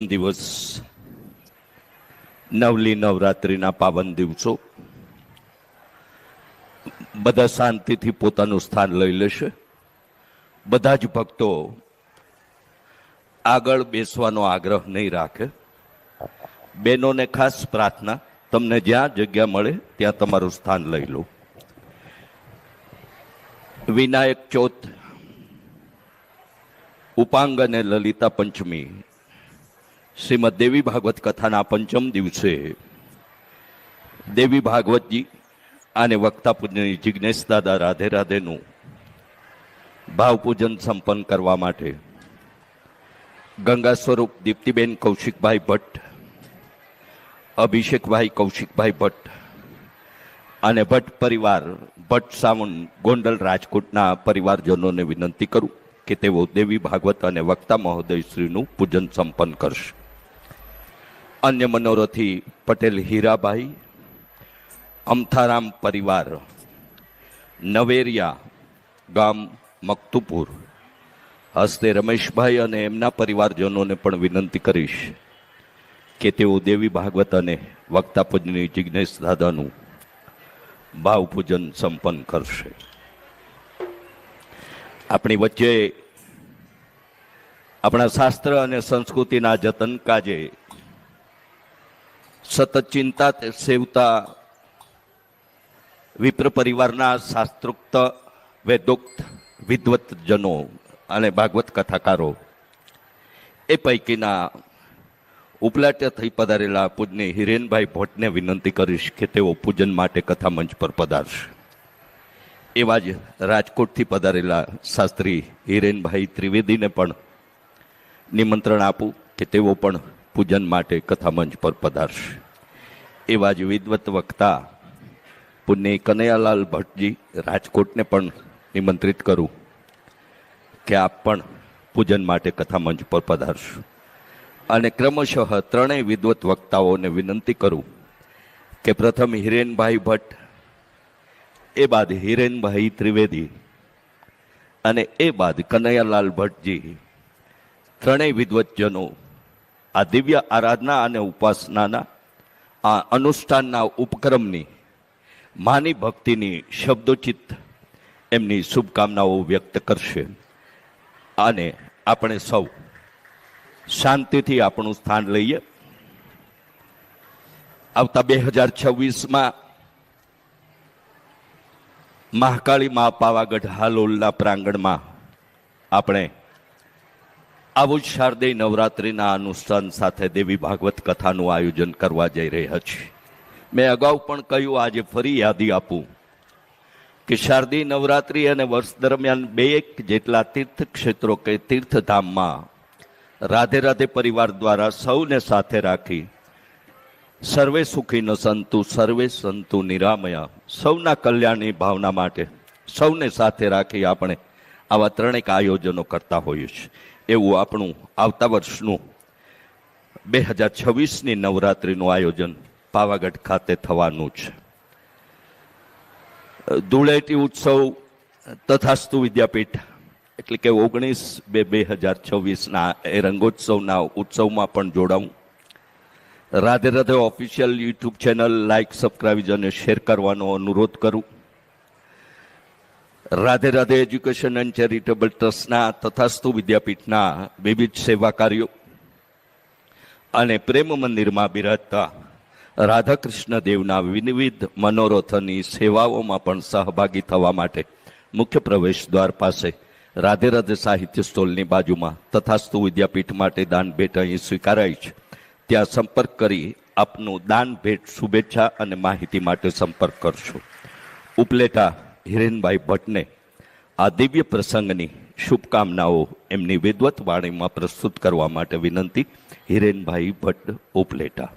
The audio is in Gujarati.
દિવસ નવલી નવરાત્રિના પાવન દિવસો. બધા શાંતિથી પોતાનું સ્થાન લઈ લેશે. બધા જ ભક્તો આગળ બેસવાનો આગ્રહ નહીં રાખે. બેનોને ખાસ પ્રાર્થના, તમને જ્યાં જગ્યા મળે ત્યાં તમારું સ્થાન લઈ લો. વિનાયક ચોથ, ઉપાંગ અને લલિતા પંચમી શ્રીમદ દેવી ભાગવત કથાના પંચમ દિવસે દેવી ભાગવતજી અને વક્તા પૂજ્યની જિજ્ઞેશ દાદા રાધે રાધેનું ભાવપૂજન સંપન્ન કરવા માટે ગંગા સ્વરૂપ દીપ્તિબેન કૌશિકભાઈ ભટ્ટ, અભિષેકભાઈ કૌશિકભાઈ ભટ્ટ અને ભટ્ટ પરિવાર, ભટ્ટ સાવંત ગોંડલ રાજકોટના પરિવારજનોને વિનંતી કરું કે તેઓ દેવી ભાગવત અને વક્તા મહોદય શ્રીનું પૂજન સંપન્ન કરશે. અન્ય મનોરથી પટેલ હીરાભાઈ અમથારામ પરિવાર, નવેરિયા ગામ મકતુપુર. હસ્તે રમેશભાઈ અને એમના પરિવારજનોને પણ વિનંતી કરીશ કે તેઓ દેવી ભાગવત અને વક્તા પૂજની જિજ્ઞેશ દાદાનું ભાવપૂજન સંપન્ન કરશે. આપણી વચ્ચે આપણા શાસ્ત્ર અને સંસ્કૃતિના જતન કાજે સતત ચિંતા સેવતા વિપ્ર પરિવારના શાસ્ત્રોક્ત વેદોક્ત વિદ્વતજનો અને ભાગવત કથાકારો એ પૈકીના ઉપલાટ્ય થઈ પધારેલા પૂજની હિરેનભાઈ ભટ્ટને વિનંતી કરીશ કે તેઓ પૂજન માટે કથા મંચ પર પધારશે. એવા જ રાજકોટથી પધારેલા શાસ્ત્રી હિરેનભાઈ ત્રિવેદીને પણ નિમંત્રણ આપું કે તેઓ પણ પૂજન માટે કથા મંચ પર પધારશે. એવા જ વિદવત વક્તા પુણ્ય કનૈયાલાલ ભટ્ટજી રાજકોટને પણ નિમંત્રિત કરું કે આપ પણ પૂજન માટે કથા મંચ પર પધારશો. અને ક્રમશઃ ત્રણેય વિદવત વક્તાઓને વિનંતી કરું કે પ્રથમ હિરેનભાઈ ભટ્ટ, એ બાદ હિરેનભાઈ ત્રિવેદી અને એ બાદ કનૈયાલાલ ભટ્ટજી, ત્રણેય વિદ્વતજનો આ દિવ્ય આરાધના અને ઉપાસનાના, આ અનુષ્ઠાનના ઉપક્રમની, માની ભક્તિની શબ્દોચિત એમની શુભકામનાઓ વ્યક્ત કરશે. અને આપણે સૌ શાંતિથી આપણું સ્થાન લઈએ. આવતા બે હજાર છવ્વીસમાં મહાકાળી મા પાવાગઢ હાલોલના પ્રાંગણમાં આપણે આવું જ શારદેય નવરાત્રિના અનુષ્ઠાન સાથે દેવી ભાગવત કથાનું આયોજન કરવા જઈ રહ્યા છીએ મેં અગાઉ પણ કહ્યું, આજે ફરી યાદી આપું કે શારદીય નવરાત્રિ અને વર્ષ દરમિયાન બે એક જેટલા તીર્થ ક્ષેત્રો કે તીર્થધામમાં રાધે રાધે પરિવાર દ્વારા સૌને સાથે રાખી સર્વે સુખી ન સંતુ, સર્વે સંતુ નિરામયા. સૌના કલ્યાણની ભાવના માટે સૌને સાથે રાખી આપણે આવા ત્રણેક આયોજનો કરતા હોઈએ છીએ. એવું આપણું આવતા વર્ષનું બે હજાર છવ્વીસની નવરાત્રિનું આયોજન પાવાગઢ ખાતે થવાનું છે. ધૂળેટી ઉત્સવ તથાસ્તુ વિદ્યાપીઠ, એટલે કે ઓગણીસ બે બે હજાર છવ્વીસના એ રંગોત્સવના ઉત્સવમાં પણ જોડાવું. Radhe Radhe official YouTube channel like subscribe અને શેર કરવાનો અનુરોધ કરું. Radhe Radhe education and charitable ટ્રસ્ટના તથાસ્તુ વિદ્યાપીઠના વિવિધ સેવા કાર્યો અને પ્રેમ મંદિરમાં બિરાજતા રાધાકૃષ્ણ દેવના વિવિધ મનોરથની સેવાઓમાં પણ સહભાગી થવા માટે મુખ્ય પ્રવેશ દ્વાર પાસે રાધે રાધે સાહિત્ય સ્ટોલની બાજુમાં તથાસ્તુ વિદ્યાપીઠ માટે દાન ભેટ અહીં સ્વીકારાય છે. ત્યાં સંપર્ક કરી આપનું દાન ભેટ શુભેચ્છા અને માહિતી માટે સંપર્ક કરશો. ઉપલેટા હિરેનભાઈ ભટ્ટને આ દિવ્ય પ્રસંગની શુભકામનાઓ એમની વિદવત વાણીમાં પ્રસ્તુત કરવા માટે વિનંતી. હિરેનભાઈ ભટ્ટ ઉપલેટા.